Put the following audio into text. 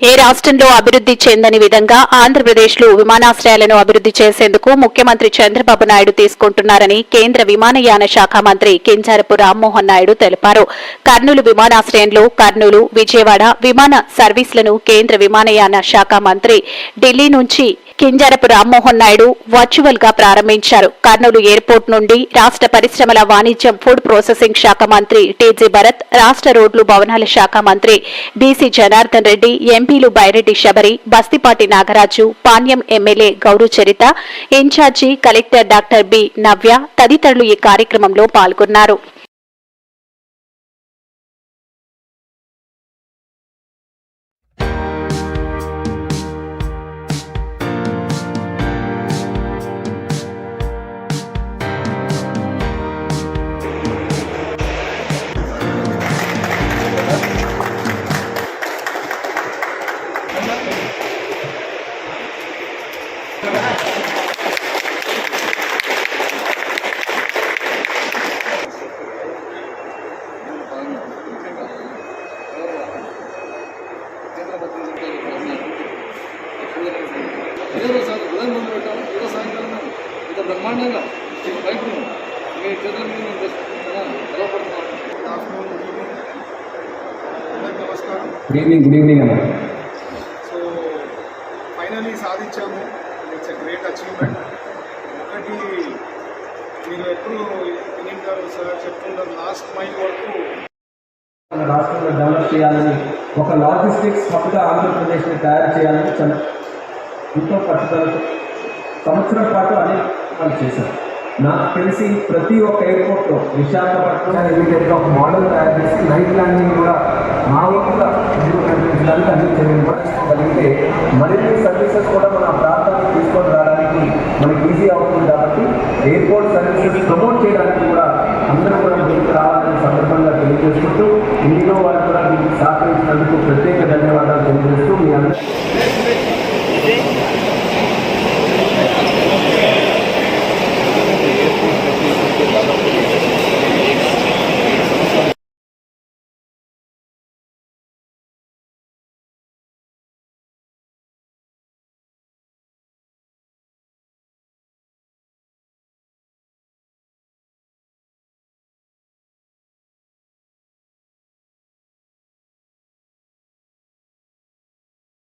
ఏ రాష్ట్రంలో అభివృద్ధి చెందని విధంగా ఆంధ్రప్రదేశ్లో విమానాశ్రయాలను అభివృద్ధి చేసేందుకు ముఖ్యమంత్రి చంద్రబాబు నాయుడు తీసుకుంటున్నారని కేంద్ర విమానయాన శాఖ మంత్రి కింజారపు రామ్మోహన్ నాయుడు తెలిపారు. కర్నూలు విమానాశ్రయంలో కర్నూలు విజయవాడ విమాన సర్వీసులను కేంద్ర విమానయాన శాఖ మంత్రి ఢిల్లీ నుంచి కింజారపు రామ్మోహన్ నాయుడు వర్చువల్గా ప్రారంభించారు. కర్నూలు ఎయిర్పోర్ట్ నుండి రాష్ట్ర పరిశ్రమల వాణిజ్యం ఫుడ్ ప్రాసెసింగ్ శాఖ మంత్రి టీజీ భరత్ రాష్ట్ర రోడ్లు భవనాల శాఖ మంత్రి బీసీ జనార్దన్ రెడ్డి ఎంపీలు Byreddy Shabari Bastipati Nagaraju Panyam MLA Gouru Charitha incharge collector doctor B Navya తదితరులు ఈ కార్యక్రమంలో పాల్గొన్నారు. ఇదే సార్ ఉదయం ముందు పెట్టాము ఏదో సాయంకాలం ఇంత బ్రహ్మాండంగా బయట మీ చేతుల మీద మేము నమస్కారం. గుడ్ ఈవినింగ్ గుడ్ ఈవినింగ్ అన్న. సో ఫైనలీ సాధించాము. ఇట్స్ ఎ గ్రేట్ అచీవ్మెంట్ ఒకటి మీరు ఎప్పుడు వినిన్ గారు సార్ చెప్తుంటారు లాస్ట్ మైల్ వరకు. రాష్ట్రంలో డెవలప్ చేయాలని ఒక లాజిస్టిక్స్ హబ్గా ఆంధ్రప్రదేశ్ని తయారు చేయాలని చాలా ఎంతో పట్టుదలతో సంవత్సరం పాటు అనేక పనులు చేశారు. నాకు తెలిసి ప్రతి ఒక్క ఎయిర్పోర్ట్లో విశాఖపట్నం ఇమీడియట్గా ఒక మోడల్ తయారు చేసి నైట్ ల్యాండింగ్ కూడా మా వంతుగా ముందుకు అన్ని చర్యలు కూడా తీసుకోగలిగితే మరిన్ని సర్వీసెస్ కూడా మన ప్రాంతానికి తీసుకొని రావడానికి మనకి ఈజీ అవుతుంది కాబట్టి ఎయిర్పోర్ట్ సర్వీసెస్ ప్రమోట్ చేయడానికి కూడా అందరూ కూడా ముందుకు రావాలి.